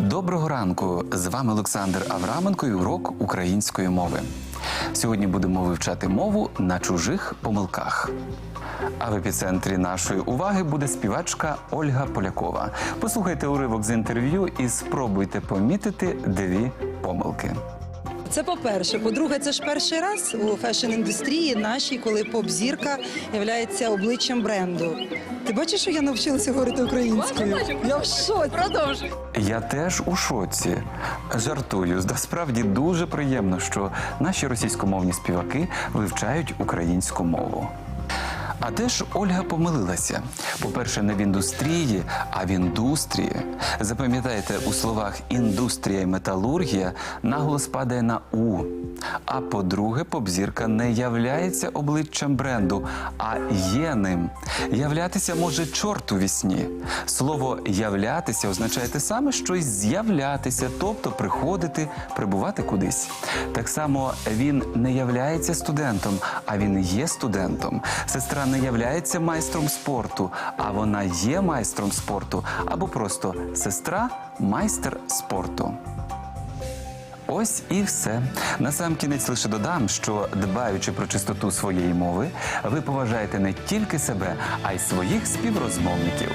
Доброго ранку! З вами Олександр Авраменко і урок української мови. Сьогодні будемо вивчати мову на чужих помилках. А в епіцентрі нашої уваги буде співачка Ольга Полякова. Послухайте уривок з інтерв'ю і спробуйте помітити дві помилки. Це по-перше. По-друге, це ж перший раз у фешн-індустрії нашій, коли поп-зірка є обличчям бренду. Ти бачиш, що я навчилася говорити українською? Я в шоці. Продовжуй. Я теж у шоці. Жартую. Насправді дуже приємно, що наші російськомовні співаки вивчають українську мову. А де ж Ольга помилилася? По-перше, не в індустрії, а в індустрії. Запам'ятайте, у словах індустрія і металургія наголос падає на у. А по-друге, попзірка не являється обличчям бренду, а є ним. Являтися може чорт у вісні. Слово являтися означає те саме, що й з'являтися, тобто приходити, прибувати кудись. Так само він не являється студентом, а він є студентом. Сестра не являється майстром спорту, а вона є майстром спорту, або просто сестра майстер спорту. Ось і все. На сам кінець лише додам, що дбаючи про чистоту своєї мови, ви поважаєте не тільки себе, а й своїх співрозмовників.